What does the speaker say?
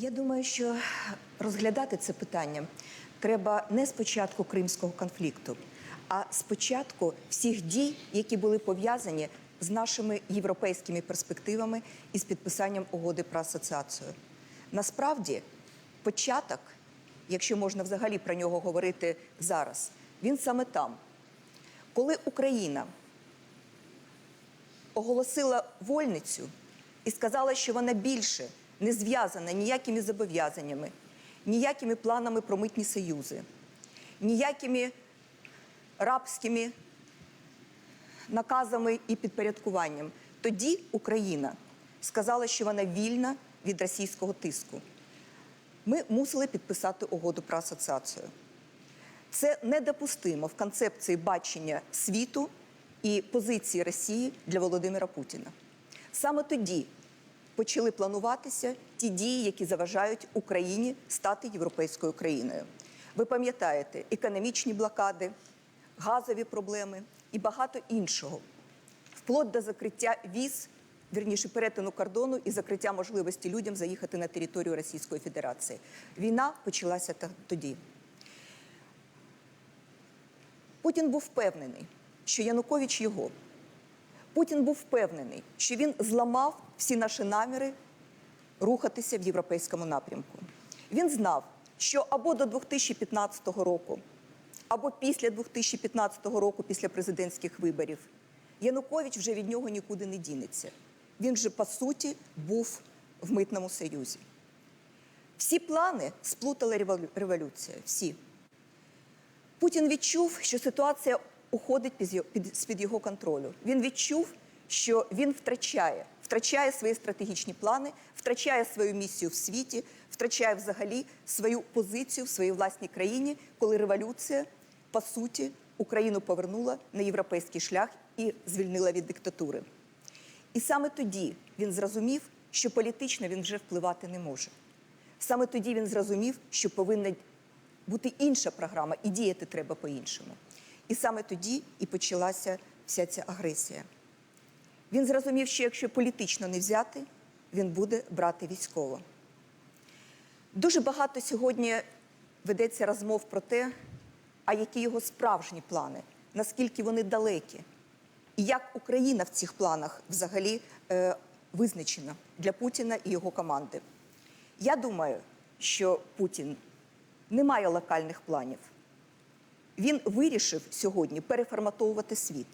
Я думаю, що розглядати це питання треба не з початку кримського конфлікту, а з початку всіх дій, які були пов'язані з нашими європейськими перспективами і з підписанням угоди про асоціацію. Насправді, початок, якщо можна взагалі про нього говорити зараз, він саме там, коли Україна оголосила вольницю і сказала, що вона більше не зв'язана ніякими зобов'язаннями, ніякими планами про митні союзи, ніякими рабськими наказами і підпорядкуванням. Тоді Україна сказала, що вона вільна від російського тиску. Ми мусили підписати угоду про асоціацію. Це недопустимо в концепції бачення світу і позиції Росії для Володимира Путіна. Саме тоді почали плануватися ті дії, які заважають Україні стати європейською країною. Ви пам'ятаєте економічні блокади, газові проблеми і багато іншого, вплоть до закриття віз, вірніше перетину кордону і закриття можливості людям заїхати на територію Російської Федерації. Війна почалася тоді. Путін був впевнений, що Янукович його. Путін був впевнений, що він зламав всі наші наміри рухатися в європейському напрямку. Він знав, що або до 2015 року, або після 2015 року, після президентських виборів, Янукович вже від нього нікуди не дінеться. Він же, по суті, був в митному союзі. Всі плани сплутала револю- революція. Всі. Путін відчув, що ситуація уходить під під- з-під його контролю. Він відчув, що він втрачає, втрачає свої стратегічні плани, втрачає свою місію в світі, втрачає взагалі свою позицію в своїй власній країні, коли революція, по суті, Україну повернула на європейський шлях і звільнила від диктатури. І саме тоді він зрозумів, що політично він вже впливати не може. Саме тоді він зрозумів, що повинна бути інша програма, і діяти треба по-іншому. І саме тоді і почалася вся ця агресія. Він зрозумів, що якщо політично не взяти, він буде брати військово. Дуже багато сьогодні ведеться розмов про те, а які його справжні плани, наскільки вони далекі, і як Україна в цих планах взагалі е, визначена для Путіна і його команди. Я думаю, що Путін не має локальних планів. Він вирішив сьогодні переформатовувати світ.